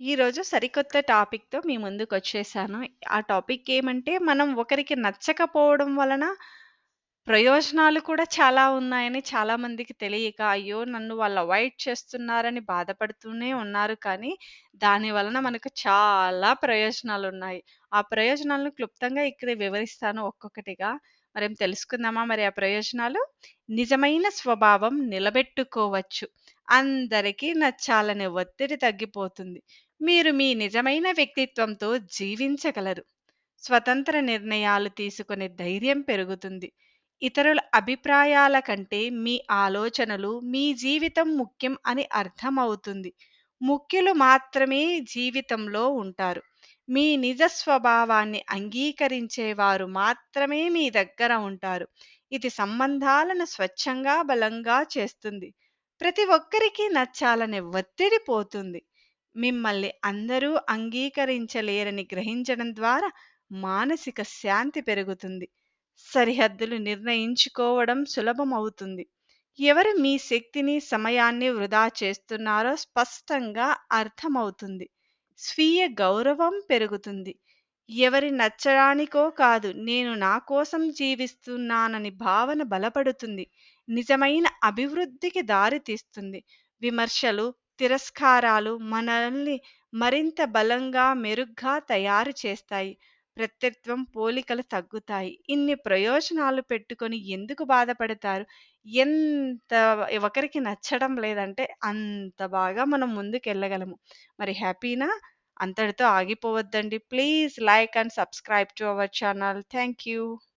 ఈరోజు సరికొత్త టాపిక్‌తో మీ ముందుకొచ్చేసాను. ఆ టాపిక్ ఏమంటే, మనం ఒకరికి నచ్చకపోవడం వలన ప్రయోజనాలు కూడా చాలా ఉన్నాయని చాలామందికి తెలియక, అయ్యో! నన్ను వాళ్ళు అవాయిడ్ చేస్తున్నారని బాధపడుతూనే ఉన్నారు కానీ, దాని వలన మనకు చాలా ప్రయోజనాలున్నాయి. ఆ ప్రయోజనాలను క్లుప్తంగా ఇక్కడ వివరిస్తాను ఒక్కొక్కటిగా. మరేం తెలుసుకుందామా మరి ఆ ప్రయోజనాలు? నిజమైన స్వభావం నిలబెట్టుకోవచ్చు. అందరికీ నచ్చాలనే ఒత్తిడి తగ్గిపోతుంది. మీరు మీ నిజమైన వ్యక్తిత్వంతో జీవించగలరు. స్వతంత్ర నిర్ణయాలు తీసుకునే ధైర్యం పెరుగుతుంది. ఇతరుల అభిప్రాయాల కంటే మీ ఆలోచనలు, మీ జీవితం ముఖ్యం అని అర్థమవుతుంది. ముఖ్యులు మాత్రమే జీవితంలో ఉంటారు. మీ నిజ స్వభావాన్ని అంగీకరించేవారు మాత్రమే మీ దగ్గర ఉంటారు. ఇది సంబంధాలను స్వచ్ఛంగా, బలంగా చేస్తుంది. ప్రతి ఒక్కరికి నచ్చాలనే ఒత్తిడి పోతుంది. మిమ్మల్ని అందరూ అంగీకరించలేరని గ్రహించడం ద్వారా మానసిక శాంతి పెరుగుతుంది. సరిహద్దులు నిర్ణయించుకోవడం సులభమవుతుంది. ఎవరు మీ శక్తిని, సమయాన్ని వృధా చేస్తున్నారో స్పష్టంగా అర్థమవుతుంది. స్వీయ గౌరవం పెరుగుతుంది. ఎవరి నచ్చడానికో కాదు, నేను నా కోసం జీవిస్తున్నానని భావన బలపడుతుంది. నిజమైన అభివృద్ధికి దారితీస్తుంది. విమర్శలు, తిరస్కారాలు మనల్ని మరింత బలంగా, మెరుగ్గా తయారు చేస్తాయి. ప్రత్యర్థం, పోలికలు తగ్గుతాయి. ఇన్ని ప్రయోజనాలు పెట్టుకొని ఎందుకు బాధపడతారు? ఎంత ఒకరికి నచ్చడం లేదంటే అంత బాగా మనం ముందుకెళ్ళగలము. మరి హ్యాపీనా? అంతటితో ఆగిపోవద్దండి. Please like and subscribe to our channel. Thank you.